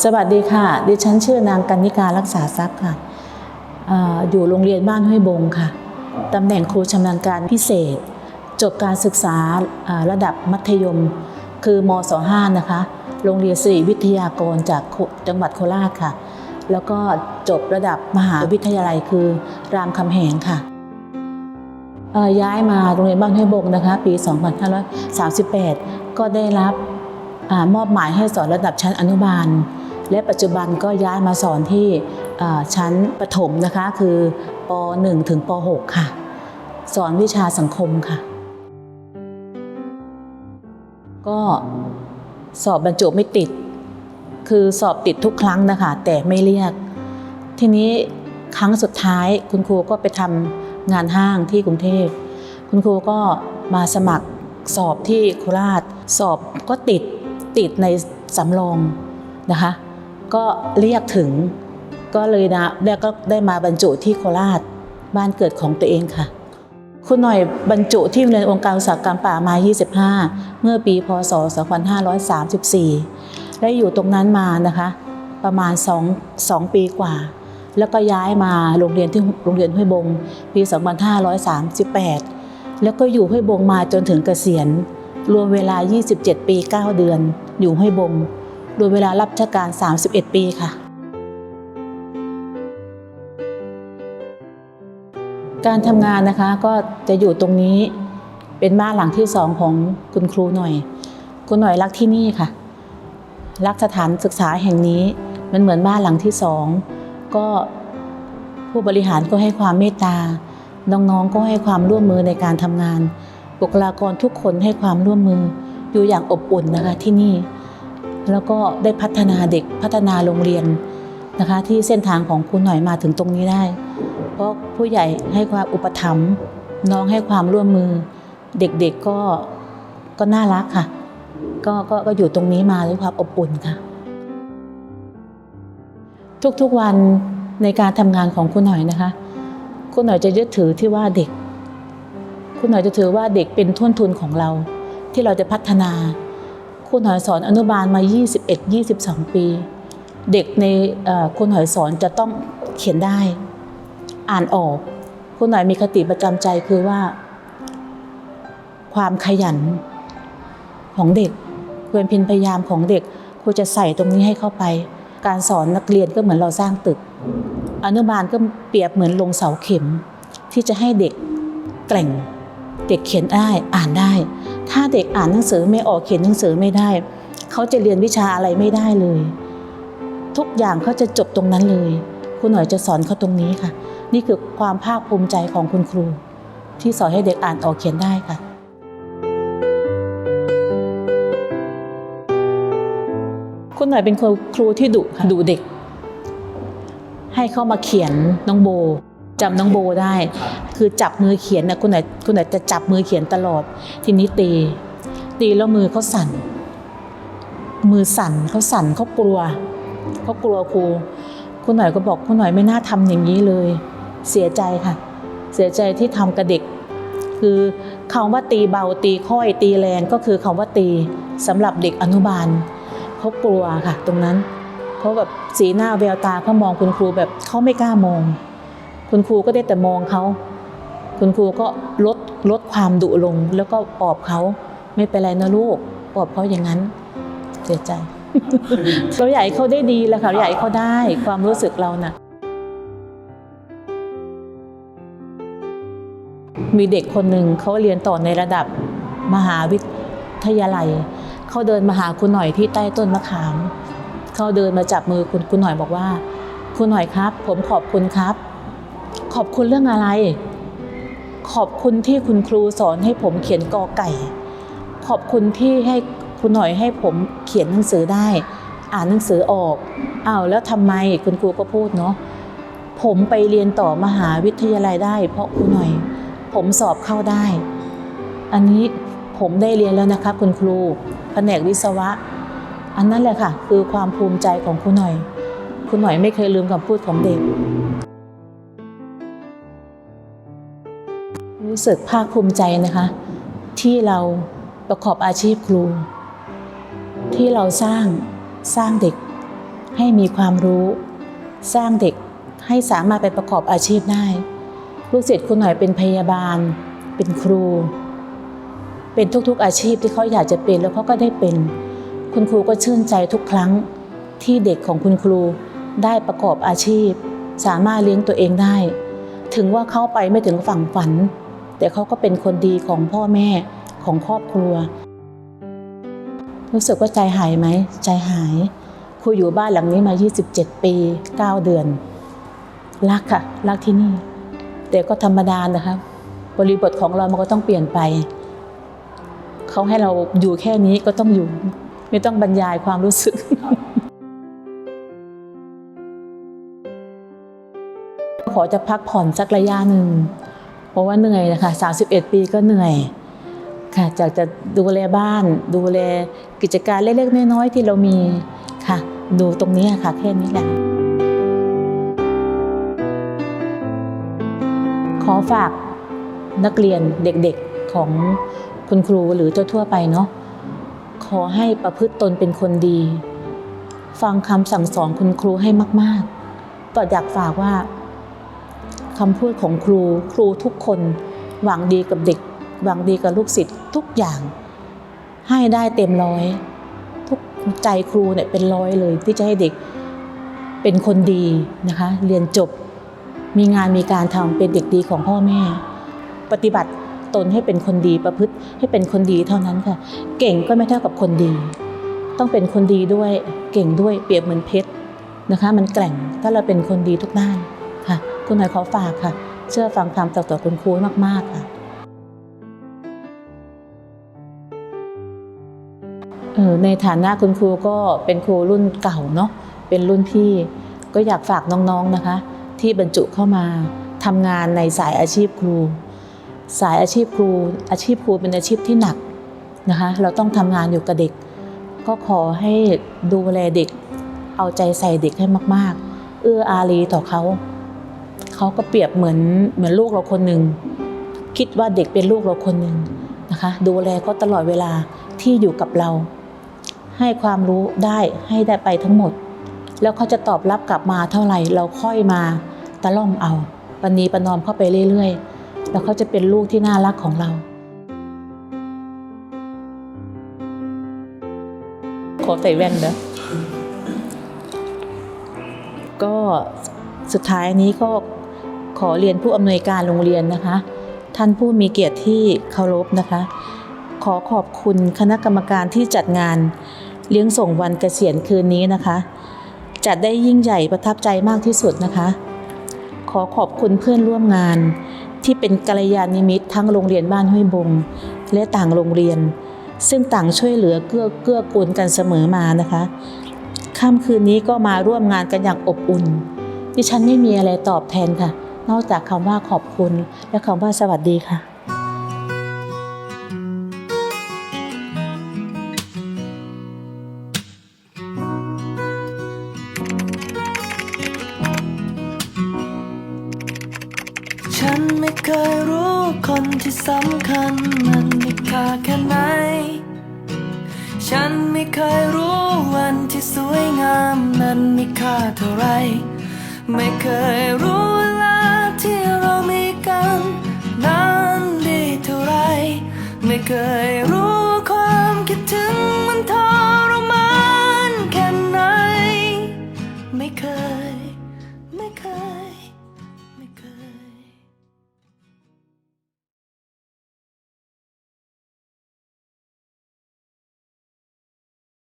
สวัสดีค่ะ ดิฉันชื่อนางกันนิการรักษาทรัพย์ค่ะออยู่โรงเรียนบ้านห้วยบงค่ะ ตำแหน่งครูชำนาญการพิเศษ จบการศึกษาระดับมัธยม คือมศ5นะคะ โรงเรียนสิริวิทยากรจากจังหวัดโคราชค่ะ แล้วก็จบระดับมหาวิทยาลัยคือ รามคำแหงค่ะ ย้ายมาโรงเรียนบ้านห้วยบงนะคะ ปี 2538 ก็ได้รับอมอบหมายให้สอนระดับชั้นอนุบาล และปัจจุบันก็ย้ายมาสอนที่ชั้นประถมนะคะคือป .1 ถึงป .6 ค่ะ สอนวิชาสังคมค่ะ ก็สอบบรรจุไม่ติด คือสอบติดทุกครั้งนะคะ แต่ไม่เรียก ทีนี้ครั้งสุดท้ายคุณครูก็ไปทำงานห้างที่กรุงเทพ คุณครูก็มาสมัครสอบที่โคราช สอบก็ติดติดในสำรองนะคะ ก็เรียกถึง ก็เลยนะแล้วก็ได้มาบรรจุที่โคราชบ้านเกิดของตัวเองค่ะ คุณหน่อยบรรจุที่โรงเรียนองค์การอุตสาหกรรมป่าไม้ 25 เมื่อปีพศ 2534 ได้อยู่ตรงนั้นมานะคะ ประมาณ 2 2 ปีกว่า แล้วก็ย้ายมาโรงเรียนที่โรงเรียนห้วยบง ปี 2538 แล้วก็อยู่ห้วยบงมาจนถึงเกษียณ รวมเวลา 27 ปี 9 เดือน อยู่ห้วยบง รวมเวลารับราชการ 31 ปีค่ะ การทำงานนะคะก็จะอยู่ตรงนี้เป็นบ้านหลังที่สองของคุณครูหน่อย คุณหน่อยรักที่นี่ค่ะ รักสถานศึกษาแห่งนี้มันเหมือนบ้านหลังที่สองก็ผู้บริหารก็ให้ความเมตตา น้องๆก็ให้ความร่วมมือในการทำงาน บุคลากรทุกคนให้ความร่วมมืออยู่อย่างอบอุ่นนะคะที่นี่ แล้วก็ได้พัฒนาเด็กพัฒนาโรงเรียนนะคะ ที่เส้นทางของคุณหน่อยมาถึงตรงนี้ได้ เพราะผู้ใหญ่ให้ความอุปถัมภ์น้องให้ความร่วมมือ เด็กๆก็ก็น่ารักค่ะก็ก็ก็อยู่ตรงนี้มาด้วยความอบอุ่นค่ะ ทุกๆวันในการทำงานของคุณหน่อยนะคะ คุณหน่อยจะยึดถือที่ว่าเด็ก คุณหน่อยจะถือว่าเด็กเป็นทุนทุนของเรา ที่เราจะพัฒนา คุณหน่อยสอนอนุบาลมา 21-22 ปี เด็กในคุณหน่อยสอนจะต้องเขียนได้ อ่านออก คุณหน่อยมีคติประจำใจคือว่า ความขยันของเด็กความเพียรพยายามของเด็กครูจะใส่ตรงนี้ให้เข้าไป การสอนนักเรียนก็เหมือนเราสร้างตึก อนุบาลก็เปรียบเหมือนลงเสาเข็ม ที่จะให้เด็กแกร่ง เด็กเขียนได้อ่านได้ ถ้าเด็กอ่านหนังสือไม่ออกเขียนหนังสือไม่ได้ เขาจะเรียนวิชาอะไรไม่ได้เลย ทุกอย่างเขาจะจบตรงนั้นเลย คุณหน่อยจะสอนเขาตรงนี้ค่ะ นี่คือความภาคภูมิใจของคุณครู ที่สอนให้เด็กอ่านออกเขียนได้ค่ะคุณหน่อยเป็นครูที่ดุค่ะดุเด็ก ให้เข้ามาเขียนน้องโบจำน้องโบได้ คือจับมือเขียนนะคุณหน่อยคุณหน่อยจะจับมือเขียนตลอด ทีนี้ตี ตีแล้วมือเขาสั่น มือสั่นเขาสั่นเขากลัวเขากลัวครูคุณหน่อยก็บอกคุณหน่อยไม่น่าทำอย่างนี้เลย เสียใจค่ะ เสียใจที่ทำกับเด็ก คือคำว่าตีเบาตีค่อยตีแรงก็คือคำว่าตีสำหรับเด็กอนุบาลเขากลัวค่ะ ตรงนั้นเพราะแบบสีหน้าแววตาเขามองคุณครูแบบเขาไม่กล้ามอง คุณครูก็ได้แต่มองเขา คุณครูก็ลดลดความดุลงแล้วก็ปลอบเขาไม่เป็นไรนะลูกปลอบเขาอย่างนั้นเสียใจ เราให้เขาได้ดีแล้วค่ะให้เขาได้ความรู้สึกเราน่ะมีเด็กคนหนึ่งเขาเรียนต่อในระดับมหาวิทยาลัยเขาเดินมาหาคุณหน่อยที่ใต้ต้นมะขามเขาเดินมาจับมือคุณคุณหน่อยบอกว่า คุณหน่อยครับ ผมขอบคุณครับ ขอบคุณเรื่องอะไร ขอบคุณที่คุณครูสอนให้ผมเขียนกอไก่ ขอบคุณที่ให้คุณหน่อยให้ผมเขียนหนังสือได้ อ่านหนังสือออกอ้าวแล้วทำไมคุณครูก็พูดเนาะผมไปเรียนต่อมหาวิทยาลัยได้ เพราะคุณหน่อย ผมสอบเข้าได้ อันนี้ผมได้เรียนแล้วนะคะ คุณครูแผนกวิศวะ อันนั้นแหละค่ะ คือความภูมิใจของคุณหน่อย คุณหน่อยไม่เคยลืมคำพูดของเด็ก รู้สึกภาคภูมิใจนะคะ ที่เราประกอบอาชีพครู ที่เราสร้างสร้างเด็กให้มีความรู้ สร้างเด็กให้สามารถไปประกอบอาชีพได้ ลูกศิษย์คุณหน่อยเป็นพยาบาล เป็นครู เป็นทุกๆอาชีพที่เขาอยากจะเป็นแล้วเขาก็ได้เป็น คุณครูก็ชื่นใจทุกครั้งที่เด็กของคุณครูได้ประกอบอาชีพ สามารถเลี้ยงตัวเองได้ ถึงว่าเขาไปไม่ถึงฝั่งฝัน แต่เขาก็เป็นคนดีของพ่อแม่ของครอบครัว รู้สึกว่าใจหายไหมใจหาย ครูอยู่บ้านหลังนี้มา 27 ปี 9 เดือน รักค่ะ รักที่นี่ แต่ก็ธรรมดานะคะบริบทของเรามันก็ต้องเปลี่ยนไป เขาให้เราอยู่แค่นี้ก็ต้องอยู่ ไม่ต้องบรรยายความรู้สึกขอจะพักผ่อนสักระยะหนึ่ง เพราะว่าเหนื่อยนะคะ31 ปีก็เหนื่อยค่ะจากจะดูแลบ้าน ดูแลกิจการเล็กๆน้อยๆที่เรามีค่ะ ดูตรงนี้ค่ะแค่นี้แหละขอฝากนักเรียนเด็กๆของคุณครูหรือทั่วๆไปเนาะขอให้ประพฤติตนเป็นคนดี ฟังคำสั่งสอนคุณครูให้มากๆ ก็อยากฝากว่า คำพูดของครู ครูทุกคน หวังดีกับเด็ก หวังดีกับลูกศิษย์ทุกอย่าง ให้ได้เต็มร้อย ทุกใจครูเนี่ยเป็นร้อยเลย ที่จะให้เด็กเป็นคนดีนะคะ เรียนจบ มีงานมีการทำเป็นเด็กดีของพ่อแม่ ปฏิบัติตนให้เป็นคนดีประพฤติให้เป็นคนดีเท่านั้นค่ะ เก่งก็ไม่เท่ากับคนดี ต้องเป็นคนดีด้วยเก่งด้วยเปรียบเหมือนเพชรนะคะ มันแกร่งถ้าเราเป็นคนดีทุกด้าน ค่ะ คุณหน่อยขอฝากค่ะ เชื่อฟังคำจากต่อคุณครูมากๆค่ะเออในฐานะคุณครูก็เป็นครูรุ่นเก่าเนาะเป็นรุ่นพี่ก็อยากฝากน้องๆนะคะ ที่บรรจุเข้ามาทำงานในสายอาชีพครู สายอาชีพครู อาชีพครูเป็นอาชีพที่หนักนะคะ เราต้องทำงานอยู่กับเด็ก ก็ขอให้ดูแลเด็ก เอาใจใส่เด็กให้มาก ๆ เอื้ออารีต่อเขา เขาก็เปรียบเหมือนเหมือนลูกเราคนหนึ่งคิดว่าเด็กเป็นลูกเราคนหนึ่งนะคะ ดูแลเขาตลอดเวลาที่อยู่กับเรา ให้ความรู้ได้ให้ได้ไปทั้งหมด แล้วเขาจะตอบรับกลับมาเท่าไหร่เราค่อยมาตะล่อมเอาปณีประนอมเข้าไปเรื่อยๆ แล้วเขาจะเป็นลูกที่น่ารักของเรา ขอใส่แว่นนะก็สุดท้ายนี้ก็ อเรียนผู้อำนวยการโรงเรียนนะคะ ท่านผู้มีเกียรติที่เคารพนะคะ ขอขอบคุณคณะกรรมการที่จัดงาน เลี้ยงส่งวันเกษียณคืนนี้นะคะ จัดได้ยิ่งใหญ่ประทับใจมากที่สุดนะคะ ขอขอบคุณเพื่อนร่วมงาน ที่เป็นกัลยาณมิตรทั้งโรงเรียนบ้านห้วยบงและต่างโรงเรียน ซึ่งต่างช่วยเหลือเกื้อเกื้อกูลกันเสมอมานะคะค่ำคืนนี้ก็มาร่วมงานกันอย่างอบอุ่น ดิฉันไม่มีอะไรตอบแทนค่ะ นอกจากคำว่าขอบคุณ และคำว่าสวัสดีค่ะฉันไม่เคยรู้คนที่สำคัญมันมีค่าแค่ไหน ฉันไม่เคยรู้วันที่สวยงามนั้นมีค่าเท่าไร ไม่เคยรู้เลา เรามีกันนานดีเท่าไร ไม่เคยรู้